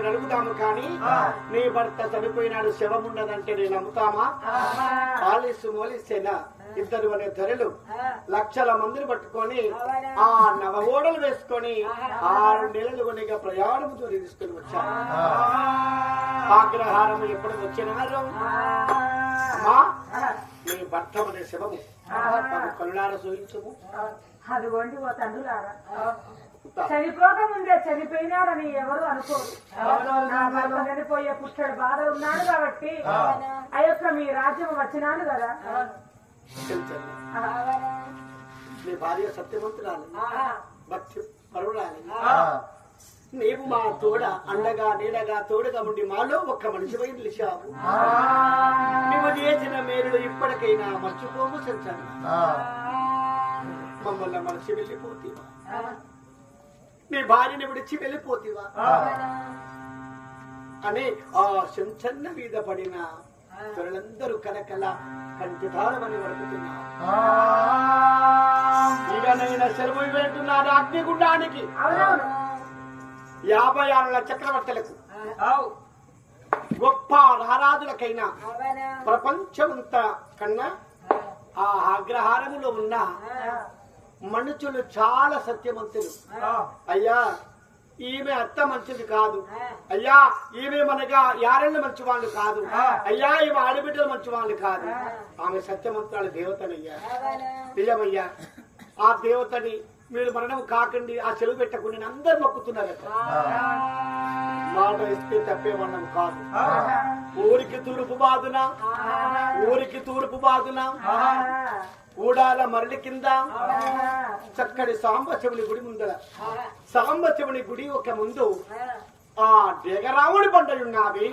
అక్కడ అడుగుతాము కానీ నీ భర్త చనిపోయినాడు శవం ఉన్నదంటే నేను నమ్ముతామా? ఆలిసు మోలిసేనా ఇద్దరు అనే ధరలు. లక్షల మందిని పట్టుకొని ఆ నవ ఓడలు వేసుకొని ఆరు నెలలు కొనిగా ప్రయాణం దూరి తీసుకుని వచ్చారు ఆగ్రహారం ఎప్పుడు వచ్చినారు అమ్మా నీ భర్త అనే శవము. కరుణార చూపించము అదిగోండి ఓ తండ్రులారా. చనిపోక ముందే చనిపోయినాడని ఎవరు అనుకోరు. నా భర్త చనిపోయే పుట్టడు బాధ ఉన్నాడు కాబట్టి ఆ. యొక్క మీ రాజ్యం వచ్చినాడు కదా. నీ భార్య సత్యవంతురాలు. భక్తి పరువురాలి నీవు మా తోడ అండగా నీడగా తోడుగా ఉండి మాలో ఒక్క మనిషిపై నిలిచావు. నువ్వు చేసిన మేలుడు ఇప్పటికైనా మర్చిపోము సంచాలి మమ్మల్ని మనిషి వెళ్ళిపోతీవా నీ భార్యని విడిచి వెళ్ళిపోతీవా? అని ఆ శంచన్న మీద పడిన త్వరలందరూ కలకల కంటిధారమని వడుకుతున్నారు ఇకనైనా సెలవు పెడుతున్నారు అగ్నిగుండానికి. యాభై ఆరుల చక్రవర్తులకు. గొప్ప రారాజులకైనా ప్రపంచమంతా కన్నా ఆ. అగ్రహారములో ఉన్న మనుషులు చాలా సత్యవంతులు అయ్యా ఈమె అత్త మంచిది కాదు. అయ్యా ఈమె మనగా యారెళ్ళు మంచి వాళ్ళు కాదు అయ్యా ఈమె ఆడబిడ్డలు మంచి వాళ్ళు కాదు ఆమె సత్యవంతురాలు దేవతనయ్యా. నిజమయ్యా ఆ దేవతని మీరు మరణం కాకండి ఆ చెరువు పెట్టకుండా అందరు మొక్కుతున్నారట మాట ఇస్తే తప్పే మనం కాదు. ఊరికి తూర్పు బాదున ఊరికి తూర్పు బాదున ఊడాల మరలి కింద చక్కటి సాంబశివుని గుడి ముందర. సాంబశివుని గుడి ఒక ముందు ఆ. డేగరాముడి బండ ఉన్నది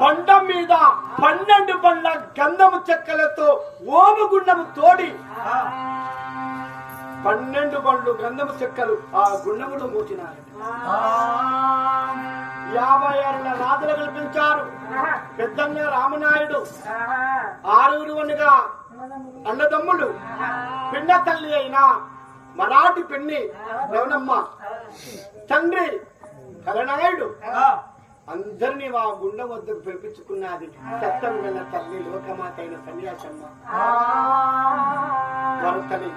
బండ మీద పన్నెండు బండ్ల గంధము చెక్కలతో ఓము గుండము తోడి పన్నెండు బండ్లు గంధము చెక్కలు ఆ గుండములో మోచినారు. యాభై ఆరుల రాజులు కల్పించారు. పెద్దన్న రామనాయుడు. ఆరుగురు వనుగా అన్నదమ్ములు. పిండ తల్లి అయిన మరాఠి పెన్ని రవణమ్మ తండ్రి కరణాయుడు అందరినీ మా గుండె వద్దకు పిలిపించుకున్నది సత్యం గల తల్లి లోకమాత అయిన సన్యాసమ్మ. భర్తని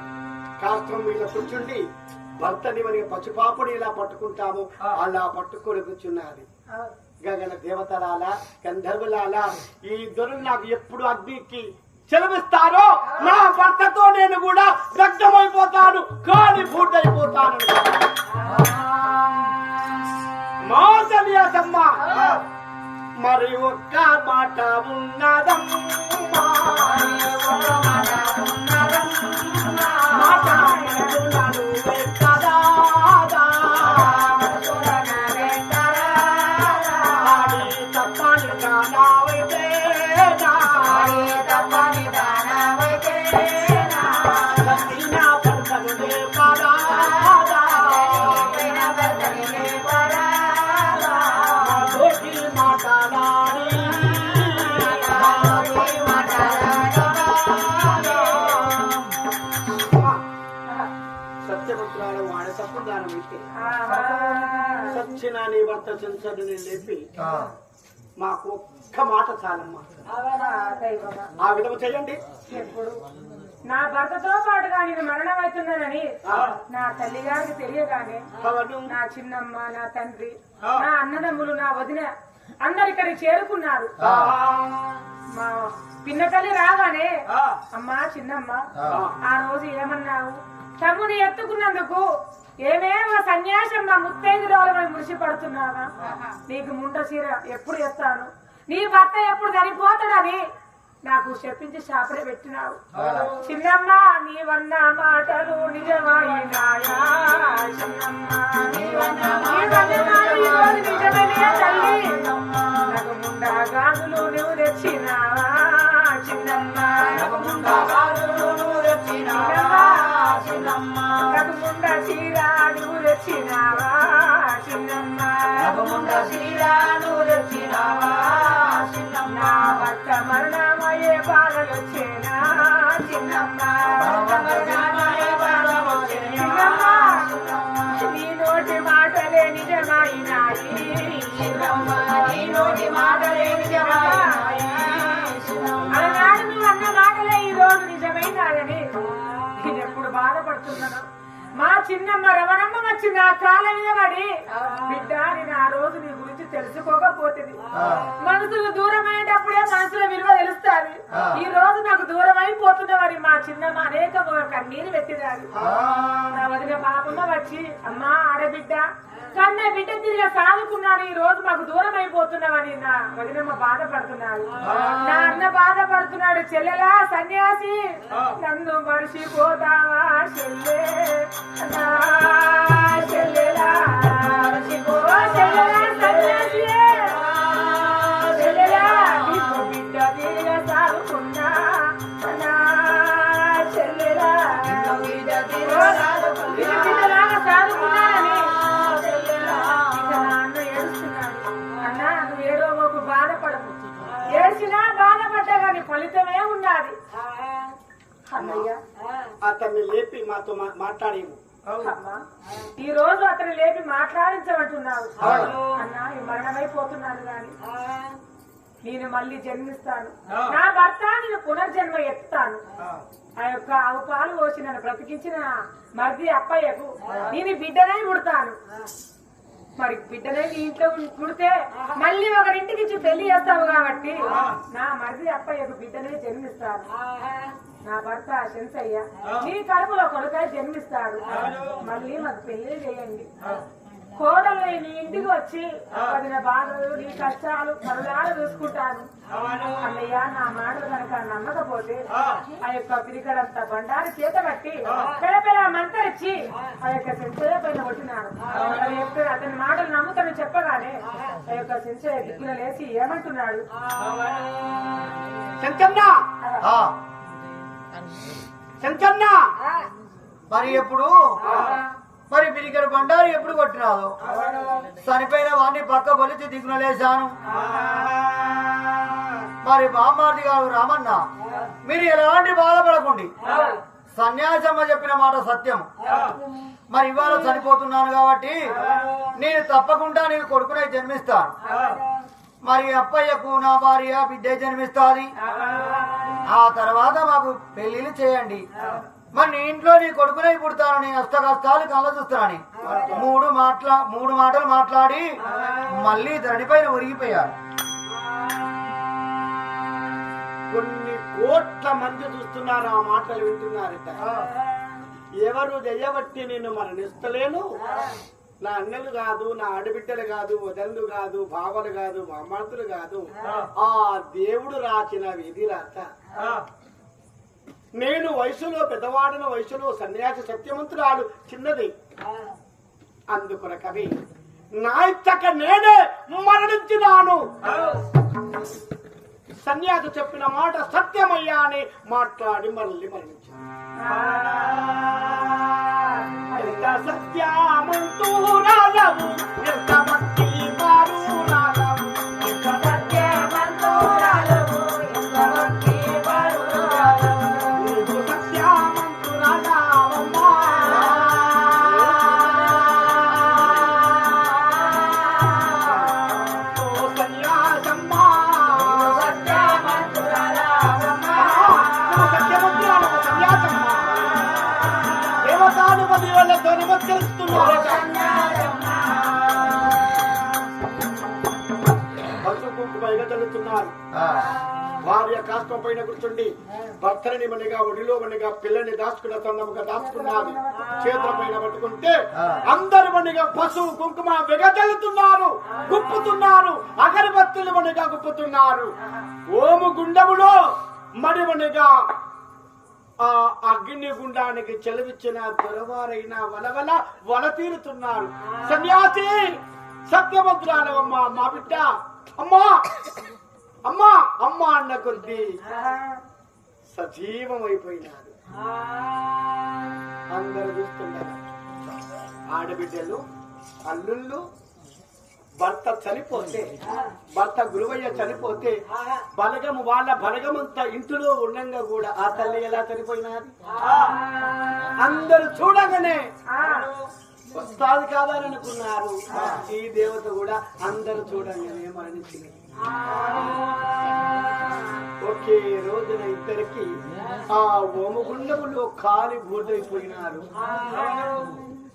కాస్త్రం మీద కూర్చుండి భర్తని మరి పసుపాపుని ఇలా పట్టుకుంటాము అలా పట్టుకొని కూర్చున్నది. గగన దేవతలాల గంధర్వులాల ఈ దొరలు నాకు ఎప్పుడు అగ్నికి చెలవిస్తారో నా భర్తతో నేను కూడా దగ్ధమైపోతాను కాలి అయిపోతాను మోసలియాసమ్మ మరి ఒక్క మాట ఉన్నదమ్మా. నీ భర్త చెంచడుని లేపి మాకు ఒక్క మాట చాలమ్మా. ఆ విధము చేయండి. ఎప్పుడు? నా భర్తతో పాటుగా నేను మరణం అవుతున్నానని నా తల్లి గారికి తెలియగానే నా చిన్నమ్మ నా తండ్రి నా అన్నదమ్ములు నా వదిన అందరు ఇక్కడికి చేరుకున్నారు మా పిన్న తల్లి రాగానే అమ్మా చిన్నమ్మ ఆ రోజు ఏమన్నావు? తమ్ముని ఎత్తుకున్నందుకు ఏమేమో సన్యాసం నా ముత్తైదురాలు మురిసి పడుతున్నావా నీకు ముండ చీర ఎప్పుడు ఎత్తాను నీ భర్త ఎప్పుడు చనిపోతాడని నాకు చెప్పించి శాపడే పెట్టినావు. చిన్నమ్మ నీవన్న మాటలు నిజమైనాయా? నిజమనే తల్లి. నాకు నువ్వు తెచ్చినావా? చిన్నమ్మ నాకు తెచ్చినావా? చిన్నమ్మ రఘుముండ శ్రీరాను తెచ్చినావా చిన్నమ్మ? రఘుముండ శ్రీరాను తెచ్చినావా చిన్నమ్మ? భక్త మరణమయ్యే పాలనొచ్చేనా చిన్నమ్మ? నీ నోటి మాటలే నిజమైనాయి చిన్నమ్మ నీ నోటి మాటలే నిజమైనాయి అలనాడు నువ్వు అన్న మాటలే ఈ రోజు నిజమైనాయని నేను ఎప్పుడు బాధపడుతున్నాను. మా చిన్నమ్మ రమణమ్మ వచ్చి నా కాళ్ళ మీద పడి. బిడ్డ నేను ఆ రోజు నీ గురించి తెలుసుకోకపోతుంది. మనసుకు దూరం అయ్యేటప్పుడే మనసుల విలువ తెలుస్తుంది. ఈ రోజు నాకు దూరం అయిపోతున్నవని మా చిన్నమ్మ అనేక కన్నీరు పెట్టినారు నా వదిన పాపమ్మ వచ్చి అమ్మా ఆడబిడ్డ కన్న బిడ్డ తిరిగి సాగుకున్నాను ఈ రోజు మాకు దూరం అయిపోతున్నామని నా వదినమ్మ బాధపడుతున్నాడు నా అన్న బాధపడుతున్నాడు చెల్లెలా సన్యాసి? నన్ను మరిచిపోతావా చెల్లె? నా చెల్లెలా మరిచిపో చెల్లెలా సన్యాసి ఏడో ఒక బాధపడకు. ఏడ్చినా బాధపడ్డా కానీ ఫలితమే ఉన్నది. అన్నయ్య అతన్ని లేపి మాతో మాట్లాడేము ఈ రోజు అతను లేపి మాట్లాడించమంటున్నావు అన్నా ఈ మరణమైపోతున్నాను గాని. నేను మళ్ళీ జన్మిస్తాను. నా భర్త నేను పునర్జన్మ ఎత్తుతాను. ఆ. యొక్క ఆవు పాలు పోసి నన్ను బ్రతికించిన మరిది అప్పయ్యకు నేను బిడ్డనై పుడతాను. మరి బిడ్డనే నీ ఇంట్లో పుడితే మళ్ళీ ఒకరింటికి ఇచ్చి పెళ్ళి చేస్తావు కాబట్టి నా మరిది అప్పయ్యకు బిడ్డనే జన్మిస్తాను నా భర్త శంసయ్య నీ కడుపులో కొడుక జన్మిస్తాడు. మళ్ళీ మాకు పెళ్ళి చేయండి. కోడలు నీ ఇంటికి వచ్చి పదిన బాధలు నీ కష్టాలు పరులాలు చూసుకుంటాను. అన్నయ్య నా మాటలు కనుక నమ్మకపోతే ఆ. యొక్క పిరికడంత బండారు చేత కట్టి పెడపెడ మంతరిచ్చి ఆ యొక్క సెంచయ్య పైన కొట్టినాడు చెప్తే అతని మాటలు నమ్ముతాను చెప్పగానే ఆ. యొక్క సెంచయ్య దిక్కున లేచి ఏమంటున్నాడు? శంకన్న మరి ఎప్పుడు? మరి పిరికల బండారు ఎప్పుడు కొట్టినాదు చనిపోయిన వాడిని పక్క పొలిచి దిగున లేశాను. మరి బామ్మార్ది గారు రామన్న మీరు ఎలాంటి బాధపడకండి? సన్యాసమ్మ చెప్పిన మాట సత్యం. మరి ఇవాళ చనిపోతున్నాను కాబట్టి నేను తప్పకుండా నేను కొడుకునే జన్మిస్తాను. మరి అప్పయ్యకు నా భార్య బిడ్డే జన్మిస్తాది. ఆ తర్వాత మాకు పెళ్ళిళ్ళు చేయండి. మరి నీ ఇంట్లో నీ కొడుకునే పుడతాను నీ అష్ట కష్టాలు కళ్ళ చూస్తానని మూడు మాట్లా మూడు మాటలు మాట్లాడి మళ్ళీ ధరణిపైన ఒరిగిపోయారు. కొన్ని కోట్ల మంది చూస్తున్నారు ఆ మాటలు వింటున్నారట. ఎవరు దెయ్యబట్టి నేను మరణిస్తలేను నా అన్నలు కాదు నా ఆడబిడ్డలు కాదు వదళ్ళు కాదు బావలు కాదు మామతులు కాదు. ఆ. దేవుడు రాసిన విధి రాత నేను వయసులో పెద్దవాడిన వయసులో సన్యాసి సత్యవంతురాలు చిన్నది. అందుకొరకవి నా ఇచ్చక నేనే మరణించినాను. సన్యాసి చెప్పిన మాట సత్యమయ్యా అని మాట్లాడి మళ్ళీ మరణించాను. ఎంత సత్యమంతూరాలవు ఎంత భార్య కాస్తం పైన కూర్చుండి భర్తని మనిగా ఒడిలో మనిగా పిల్లని దాచుకున్న తొందముగా దాచుకున్నది చేతుల పైన పట్టుకుంటే అందరు మనిగా పసుపు కుంకుమ వెగతలుతున్నారు గుప్పుతున్నారు అగరబత్తులు మనిగా గుప్పుతున్నారు. ఓము గుండములో మడిమనిగా ఆ అగ్ని గుండానికి చెలవిచ్చిన దొరవారైన వలవల వల తీరుతున్నారు. సన్యాసి సత్యభద్రాలవమ్మ మా బిడ్డ అమ్మా! అమ్మా అమ్మా అన్న కొద్ది సజీవం అయిపోయినారు అందరు చూస్తున్నారు. ఆడబిడ్డలు అల్లుళ్ళు భర్త చనిపోతే భర్త గురువయ్య చనిపోతే బలగము వాళ్ళ బలగమంతా ఇంటిలో ఉండంగా కూడా ఆ తల్లి ఎలా చనిపోయినది? అందరూ చూడగానే వస్తాది కాదని అనుకున్నారు. ఈ దేవత కూడా అందరూ చూడంగానే మరణించింది. ఒకే రోజున ఇద్దరికి ఆ ఓమగుండములో కాలి బూదైపోయినారు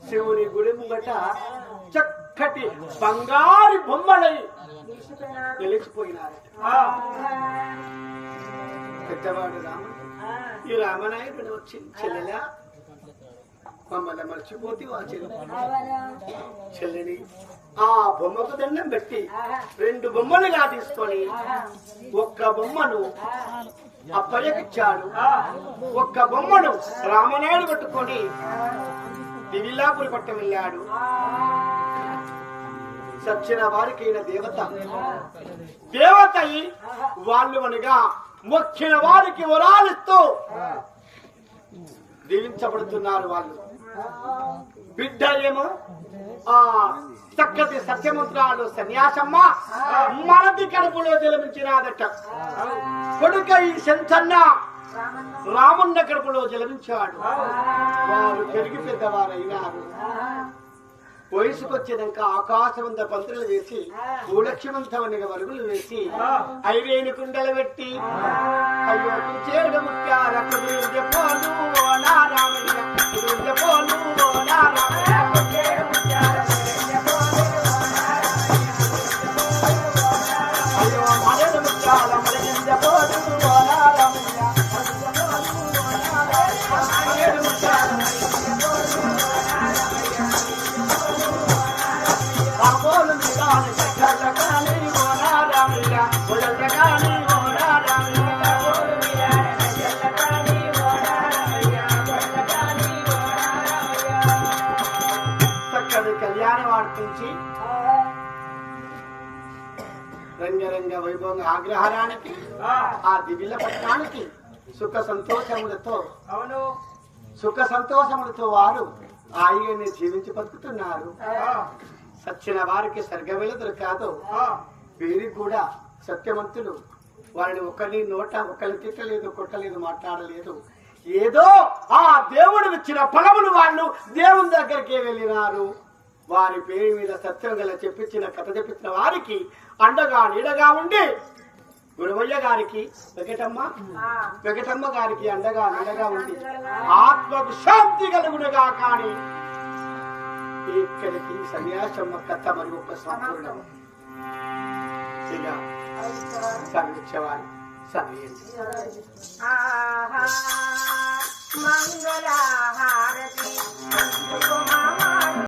శివుని గుడి ముంగట చక్కటి బంగారు బొమ్మలై తెలిసిపోయినారు పెద్దవాడు రామ ఈ రామనాయుడు వచ్చింది చెల్లెలా? మమ్మల్ని మర్చిపోతే ఆ చెల్లిని ఆ బొమ్మకు దండం పెట్టి రెండు బొమ్మలుగా తీసుకొని ఒక్క బొమ్మను అప్పయ్యకిచ్చాడు ఒక్క బొమ్మను రామనాయుడు పట్టుకొని దివిల్లాపురి పట్ట వెళ్ళాడు. సచ్చిన వారికి ఈయన దేవత. దేవత వాళ్ళు అనగా మొక్కిన వారికి వరాలిస్తూ దీవించబడుతున్నారు వాళ్ళు. బిడ్డలేమో? ఆ చక్కటి సత్యమంత్రాలు సన్యాసమ్మ మరది కడుపులో జలమించినాదట. కొడుక ఈ శంచన్న రామన్న కడుపులో జలమించాడు. వారు పెరిగి పెద్దవారైనారు. వయసుకొచ్చినాక ఆకాశమంత పంతులు వేసి భూలక్ష్మంతమనిగా వరుగులు వేసి ఐవేని కుండలు పెట్టి అయ్యో చేడు కుదిరించే పోను ఓ పోను రంగరంగ వైభవంగా ఆగ్రహారానికి ఆ. దివిల పట్టణానికి సుఖ సంతోషములతో అవును. సుఖ సంతోషములతో వారు హాయిగానే జీవించి బతుకుతున్నారు. సచ్చిన వారికి స్వర్గవేళ దొరకాదు. వీరికి కూడా సత్యవంతులు. వారిని ఒకరిని నోట ఒకరిని తిట్టలేదు కొట్టలేదు మాట్లాడలేదు. ఏదో ఆ దేవుడు ఇచ్చిన ఫలములు వాళ్ళు దేవుని దగ్గరికి వెళ్ళినారు. వారి పేరు మీద సత్యం గల చెప్పించిన కథ చెప్పించిన వారికి అండగా నీడగా ఉండి గురువయ్య గారికి వెంకటమ్మ వెంకటమ్మ గారికి అండగా నీడగా ఉండి ఆత్మకు శాంతి కలుగునుగా కానీ ఇక్కడికి సన్యాసమ్మ కథ మరి ఒక సంపూర్ణం మంగళహారతి.